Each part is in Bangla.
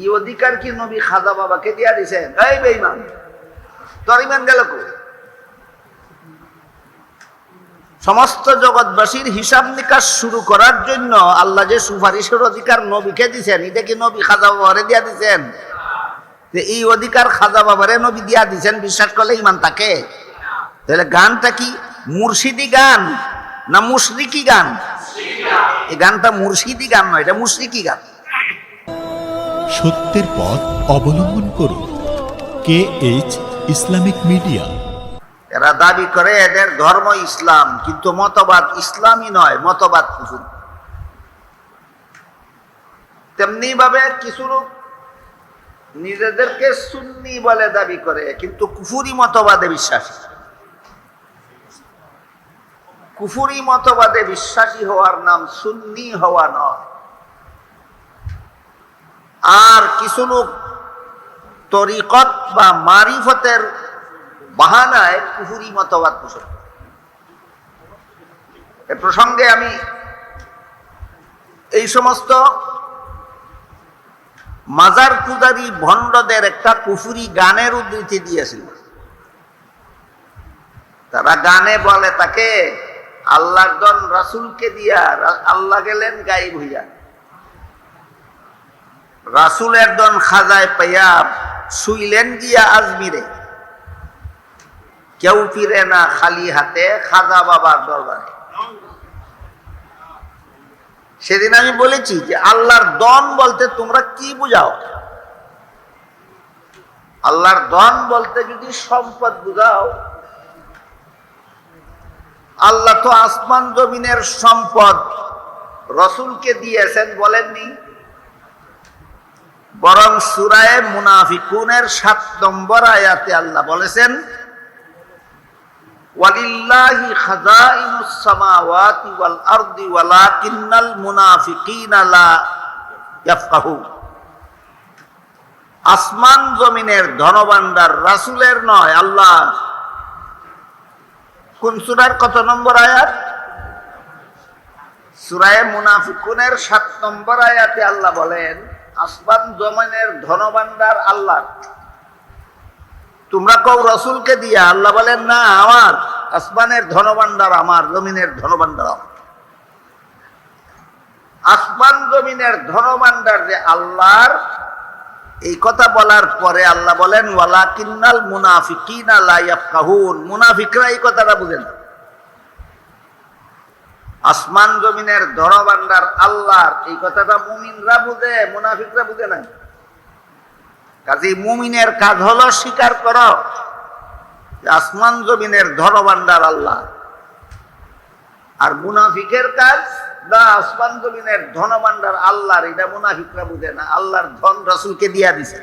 এই অধিকার কি নবী খাজা বাবাকে দিয়া দিছেন? এই বেইমান তোর ইমান গেল সমস্ত জগৎবাসীর হিসাব নিকাশ শুরু করার জন্য আল্লাহ যে সুপারিশের অধিকার নবীকে দিছেন, এটা কি নবী খাজা বাবারে দিয়া দিছেন? যে এই অধিকার খাজা বাবারে নবী দিয়া দিছেন, বিশ্বাস করলে ইমান তাকে তাহলে গানটা কি মুর্শিদি গান না মুশরিকি গান? এই গানটা মুর্শিদি গান নয়, এটা মুশরিকি গান। সত্যের পথ অবলম্বন করুন। K H Islamic media. এরা দাবি করে এদের ধর্ম ইসলাম, কিন্তু মতবাদ ইসলামই নয়, মতবাদ কুফুর তেমনি ভাবে কিছু লোক নিজেদেরকে সুন্নি বলে দাবি করে, কিন্তু কুফুরি মতবাদে বিশ্বাসী। কুফুরি মতবাদে বিশ্বাসী হওয়ার নাম সুন্নি হওয়া নয়। আর কিছু লোক তরিকত বা মারিফতের বাহানায় কুহুরি মতবাদ পোষণ এ প্রসঙ্গে আমি এই সমস্ত মাজার পূজারি ভণ্ডদের একটা কুফুরি গানের উদ্ধৃতি দিয়েছিল তারা গানে বলে তাকে, আল্লাহর দন রাসুলকে দিয়া আল্লাহ গেলেন গাইব হইয়া। রাসুলের দন খাজায় পাইয়া শুইলেন গিয়া আজমিরে। কেউ ফিরে না খালি হাতে খাজা বাবার দরবারে। সেদিন আমি বলেছি যে আল্লাহর দন বলতে তোমরা কি বুঝাও? আল্লাহর দন বলতে যদি সম্পদ বুঝাও, আল্লাহ তো আসমান জমিনের সম্পদ। রসুলকে দিয়েছেন বলেননি বরং সুরায় মুনাফিকুনের সাত নম্বর আয়াতে আল্লাহ বলেছেন, ওয়ালিল্লাহি আসমান জমিনের ধনভাণ্ডার রাসূলের নয়, আল্লাহ। কোন সূরার কত নম্বর আয়াত? সূরায়ে মুনাফিকুনের সাত নম্বর আয়াতে আল্লাহ বলেন আসমান জমিনের ধনভাণ্ডার আল্লাহ। তোমরা কও রসুলকে দিয়া, আল্লাহ বলেন, না, আমার আসমানের ধনভাণ্ডার আমার, জমিনের ধনভাণ্ডার আমার। আসমান জমিনের ধনভাণ্ডার যে আল্লাহর, এই কথা বলার পরে আল্লাহ বলেন ওয়ালা কিন্নাল মুনাফিকিনা লা ইয়াফকাহুন। মুনাফিকরা এই কথাটা বুঝেন না। আসমান জমিনের ধনভাণ্ডার আল্লাহর। এই কথাটা মুমিনরা বুঝে, মুনাফিকরা বুঝে নাই। কাজী মুমিনের কাজ হলো স্বীকার করো আসমান জমিনের ধনভাণ্ডার আল্লাহ। আর মুনাফিকের কাজ না আসমান জমিনের ধনভাণ্ডার আল্লাহর, এটা মুনাফিকরা বুঝে না। আল্লাহর ধন রসুলকে দিয়া দিছে।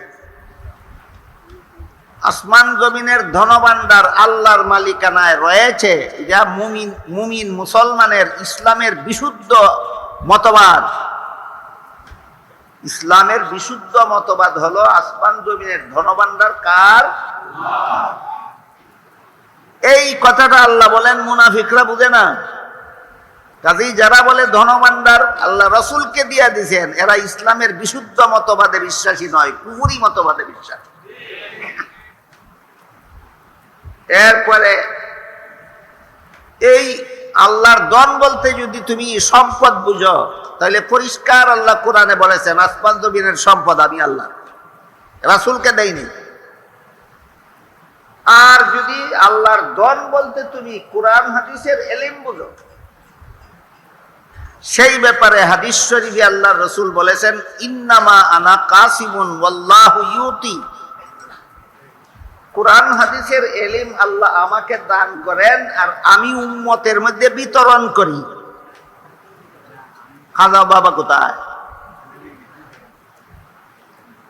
আসমান জমিনের ধনভাণ্ডার আল্লাহর মালিকানায় রয়েছে। যা মুমিন মুমিন মুসলমানের ইসলামের বিশুদ্ধ মতবাদ। ইসলামের বিশুদ্ধ মতবাদ হলো আসমান জমিনের ধনভাণ্ডার কার? এই কথাটা আল্লাহ বলেন, মুনাফিকরা বুঝে না। কাজেই যারা বলে ধনভাণ্ডার আল্লাহ রসুলকে দিয়া দিছেন, এরা ইসলামের বিশুদ্ধ মতবাদে বিশ্বাসী নয় কুহুরি মতবাদে বিশ্বাস। এরপরে, এই আল্লাহর দন বলতে যদি তুমি সম্পদ বুঝো, তাহলে পরিষ্কার আল্লাহ কোরআনে বলেছেন, আসমান জমিনের সম্পদ আমি আল্লাহ রাসুলকে দেয়নি। আর যদি আল্লাহর দন বলতে তুমি কোরআন হাদিসের এলিম বুঝো, সেই ব্যাপারে হাদিস শরীফে আল্লাহ রসুল বলেছেন, ইন্নামা আনা কাসিমুন ইউতি কোরআন, হাদিসের এলিম আল্লাহ আমাকে দান করেন আর আমি উম্মতের মধ্যে বিতরণ করি। খাজা বাবা কোথায়?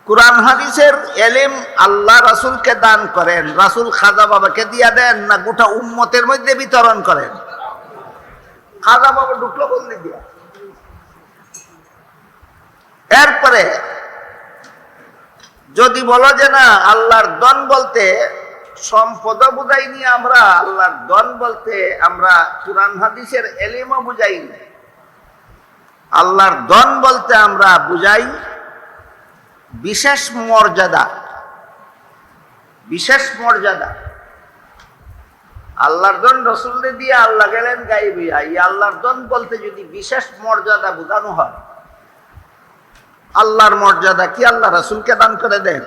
কোরআন, হাদিসের এলিম আল্লাহ রাসুলকে দান করেন। রাসুল খাজা বাবাকে দিয়া দেন না গোটা উম্মতের মধ্যে বিতরণ করেন? খাজা বাবা ঢুকলো বললি দিয়া। এরপরে যদি বলো যে না, আল্লাহর দন বলতে সম্পদ বুঝাইনি আমরা, আল্লাহর দন বলতে আমরা কোরআন, হাদিসের এলিমও বুঝাইনি। আল্লাহর দন বলতে আমরা বুঝাই বিশেষ মর্যাদা বিশেষ মর্যাদা। আল্লাহর দন রসুলদের দিয়ে আল্লাহ গেলেন গাইবিয়া এই আল্লাহর দন বলতে যদি বিশেষ মর্যাদা বোঝানো হয় আল্লাহর মর্যাদা কি? আল্লাহ রাসুলকে দান করে দেন।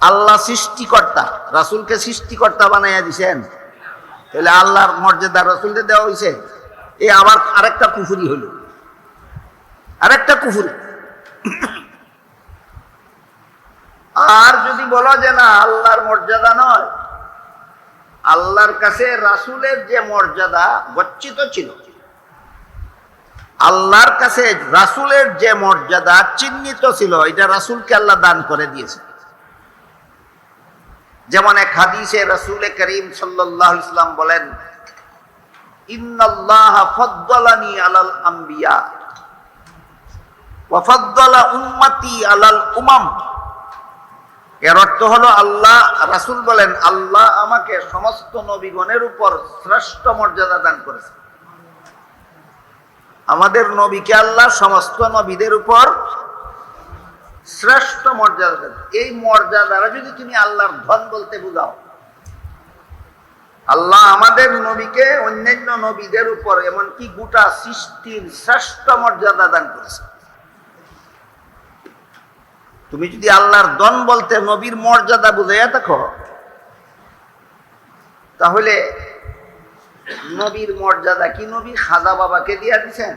আল্লাহ সৃষ্টিকর্তা, রাসুলকে সৃষ্টিকর্তা বানাইয়া দিছেন। তাহলে আল্লাহর মর্যাদা রসুলকে দেওয়া হয়েছে এ আবার আরেকটা কুফুরি হইল আরেকটা কুফুরি। আর যদি বলো যে না, আল্লাহর মর্যাদা নয়, আল্লাহর কাছে রাসুলের যে মর্যাদা গচ্ছিত ছিল। আল্লাহর কাছে রাসুলের যে মর্যাদা চিহ্নিত ছিল, এটা রাসুলকে আল্লাহ দান করে দিয়েছে যেমন এক হাদিসে রাসুল করিম সাল্লাহ ইসলাম বলেন আল্লাহ, রাসুল বলেন, আল্লাহ আমাকে সমস্ত নবীগণের উপর শ্রেষ্ঠ মর্যাদা দান করেছে আমাদের নবীকে আল্লাহ সমস্ত নবীদের উপর শ্রেষ্ঠ মর্যাদা দেন। এই মর্যাদারা যদি তুমি আল্লাহর ধন বলতে বুঝাও, আল্লাহ আমাদের নবীকে অন্যান্য নবীদের উপর এমনকি গোটা সৃষ্টির শ্রেষ্ঠ মর্যাদা দান করেছে। তুমি যদি আল্লাহর দন বলতে নবীর মর্যাদা বুঝাইয়া দেখো তাহলে নবীর মর্যাদা কি নবী? খাজা বাবাকে দিয়া দিছেন?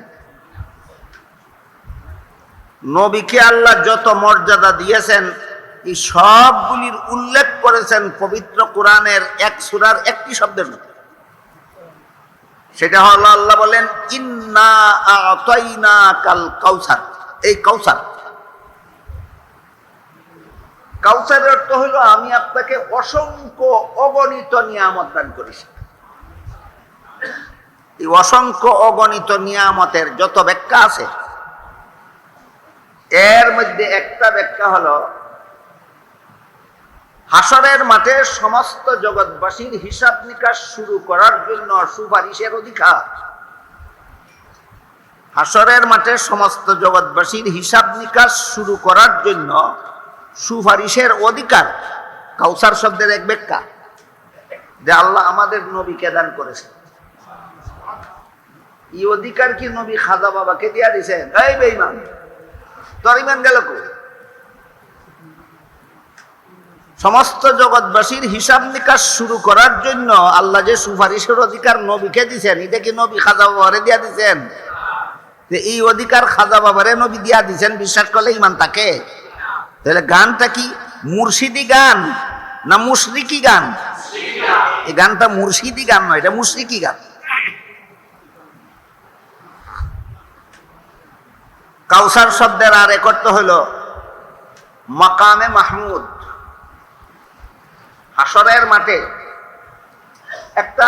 নবীকে আল্লাহ যত মর্যাদা দিয়েছেন, এই সবগুলির উল্লেখ করেছেন পবিত্র কোরআনের এক সুরার একটি শব্দের মধ্যে। সেটা হলো আল্লাহ বলেন, ইন্না আতাইনা কাল কাউসার। এই কাউসার। কাউসারের অর্থ হলো, আমি আপনাকে অসংখ্য অগণিত নিয়ামত দান করেছি। এই অসংখ্য অগণিত নিয়ামতের যত ব্যাখ্যা আছে, এর মধ্যে একটা ব্যাখ্যা হলো, হাসরের মাঠে সমস্ত জগৎবাসীর হিসাব নিকাশ শুরু করার জন্য সুপারিশের অধিকার। হাসরের মাঠে সমস্ত জগৎবাসীর হিসাব নিকাশ শুরু করার জন্য সুপারিশের অধিকার। কাউসার শব্দের এক ব্যাখ্যা, যে আল্লাহ আমাদের নবীকে দান করেছে এই অধিকার কি নবী খাজা বাবাকে দিয়া দিছেন? এই বেইমান তোর ইমান গেল সমস্ত জগৎবাসীর হিসাব নিকাশ শুরু করার জন্য আল্লাহ যে সুপারিশের অধিকার নবীকে দিছেন, এটা কি নবী খাজা বাবারে দিয়া দিছেন? এই অধিকার খাজা বাবারে নবী দিয়া দিছেন, বিশ্বাস করলে ইমান তাকে তাহলে গানটা কি মুর্শিদি গান না মুশরিকি গান? এই গানটা মুর্শিদি গান নয়, এটা মুশরিকি গান। কাউসার শব্দের আর এক অর্থ হলো মাকামে মাহমুদ। হাসরের মাঠে একটা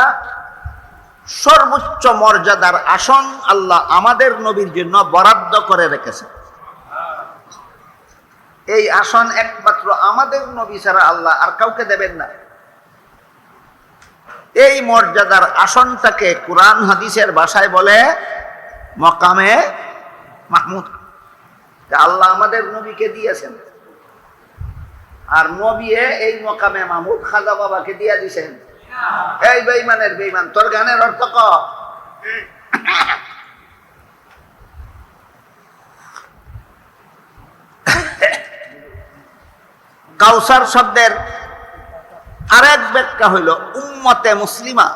সর্বোচ্চ মর্যাদার আসন আল্লাহ আমাদের নবীর জন্য বরাদ্দ করে রেখেছে এই আসন একমাত্র আমাদের নবী ছাড়া আল্লাহ আর কাউকে দেবেন না। এই মর্যাদার আসনটাকে কোরআন হাদিসের ভাষায় বলে মকামে মাহমুদ আল্লাহ আমাদের নবীকে দিয়েছেন। আর নবী এই মকামে মাহমুদ খাজা বাবাকে দিয়া দিছেন। এই বেইমানের বেইমান তোর গানের অর্থ ক? কাউসার শব্দের আরেক ব্যাখ্যা হইল, উম্মতে মুসলিমা।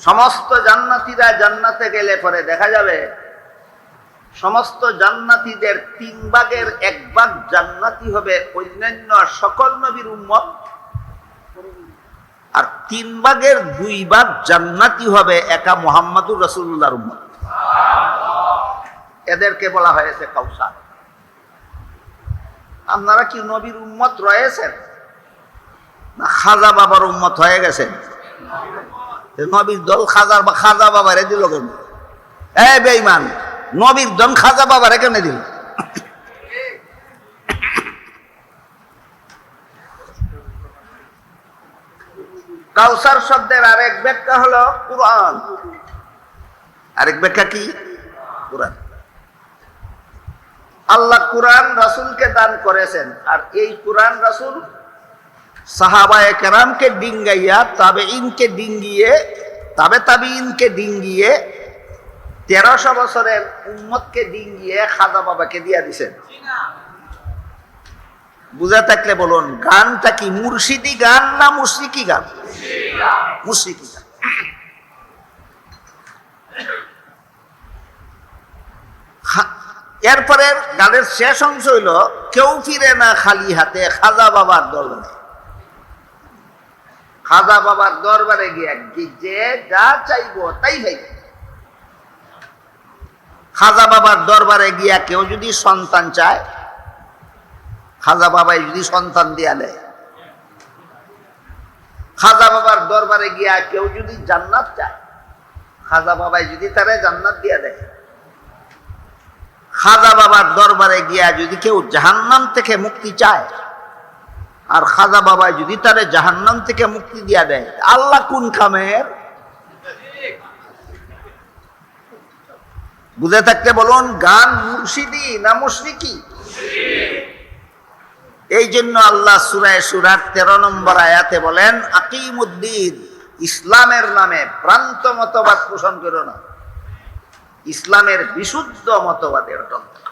সমস্ত জান্নাতীরা জান্নাতে গেলে পরে দেখা যাবে, সমস্ত জান্নাতীদের তিন ভাগের এক ভাগ জান্নাতি হবে অন্যান্য সকল নবীর উম্মত। আর তিন ভাগের দুই ভাগ জান্নাতি হবে একা মোহাম্মদুর রসুল্লাহর উম্মত। এদেরকে বলা হয়েছে কাউসার। আপনারা কি নবীর উম্মত রয়েছেন? না খাজা বাবার উম্মত হয়ে গেছেন? নবীর দল খাজার বা খাজা বাবারে দিল কেন এ বেইমান নবীর দল খাজা বাবারে কেন দিল? কাউসার শব্দের আরেক ব্যাখ্যা হলো কোরআন। আরেক ব্যাখ্যা কি? কোরআন। আল্লাহ কুরআন রাসূলকে দান করেছেন, আর এই কুরআন রাসূল সাহাবায়ে কেরামকে ডিঙ্গাইয়া ইনকে ডিঙ্গিয়ে ইনকে ডিঙ্গিয়ে তেরোশো বছরের উম্মতকে ডিঙ্গিয়ে খাজা বাবাকে দিয়া দিছেন। বুঝে থাকলে বলুন, গানটা কি মুর্শিদি গান না গান? গান। এরপরে গানের শেষ অংশ হইল, কেউ ফিরে না খালি হাতে খাজা বাবার দরবারে খাজা বাবার দরবারে গিয়ে যে যা চাইব তাই ভাই খাজা বাবার দরবারে গিয়া কেউ যদি সন্তান চায়, খাজা বাবাই যদি সন্তান দিয়া দেয় খাজা বাবার দরবারে গিয়া কেউ যদি জান্নাত চায়, খাজা বাবাই যদি তারে জান্নাত দিয়া দেয়। খাজা বাবার দরবারে গিয়া যদি কেউ জাহান্নাম থেকে মুক্তি চায় আর খাজা বাবাই যদি তারে জাহান্নাম থেকে মুক্তি দিয়া দেয় আল্লাহ কোন খামের? বুঝে থাকতে বলুন, গান মুর্শিদি না মুশরিকি? এই জন্য আল্লাহ সুরায় সুরার তেরো নম্বর আয়াতে বলেন, আকিমুদ্দিন, ইসলামের নামে ভ্রান্ত মতবাদ পোষণ করো না। ইসলামের বিশুদ্ধ মতবাদের থাকো।